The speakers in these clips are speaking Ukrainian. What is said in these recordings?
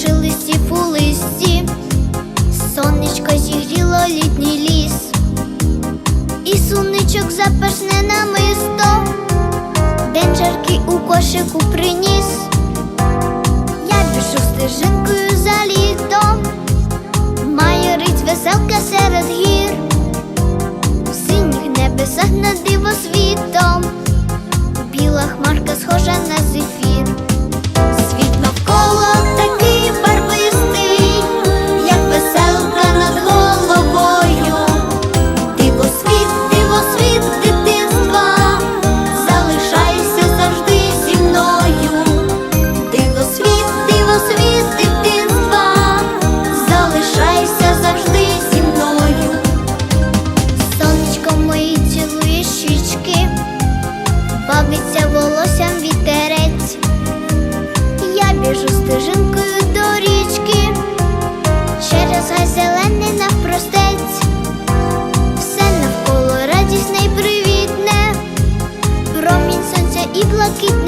Шилисті по листі, сонечко зігріло літній ліс, і суничок запашне намисто, день жаркий у кошику приніс, я біжу стежинкою за літом, майорить веселка серед гір, в синіх небесах над дивосвітом, біла хмарка схожа на зефір.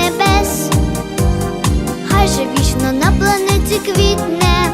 небес, хай же вічно на планеті квітне.